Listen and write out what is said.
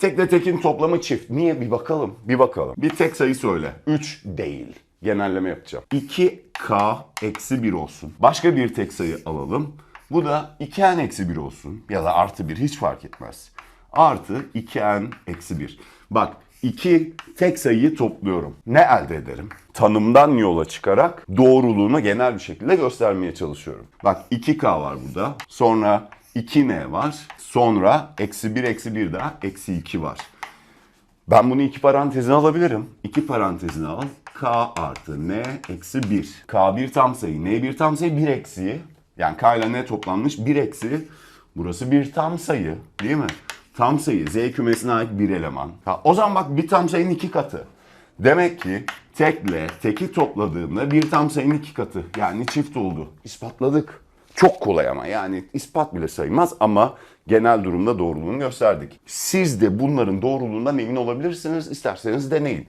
Tekle tekin toplamı çift. Niye? Bir bakalım. Bir bakalım. Bir tek sayı söyle. 3 değil. Genelleme yapacağım. 2k eksi 1 olsun. Başka bir tek sayı alalım. Bu da 2n eksi 1 olsun. Ya da artı 1 hiç fark etmez. Artı 2n eksi 1. Bak iki tek sayıyı topluyorum. Ne elde ederim? Tanımdan yola çıkarak doğruluğunu genel bir şekilde göstermeye çalışıyorum. Bak 2k var burada. Sonra 2n var. Sonra eksi 1 eksi 1 daha eksi 2 var. Ben bunu iki parantezine alabilirim. İki parantezine al. K artı N eksi 1. K bir tam sayı. N bir tam sayı 1 eksiği. Yani K ile N toplanmış 1 eksi. Burası bir tam sayı. Değil mi? Tam sayı. Z kümesine ait bir eleman. Ha, o zaman bak bir tam sayının iki katı. Demek ki tekle teki topladığımda bir tam sayının iki katı. Yani çift oldu. İspatladık. Çok kolay ama yani ispat bile sayılmaz ama genel durumda doğruluğunu gösterdik. Siz de bunların doğruluğundan emin olabilirsiniz. İsterseniz deneyin.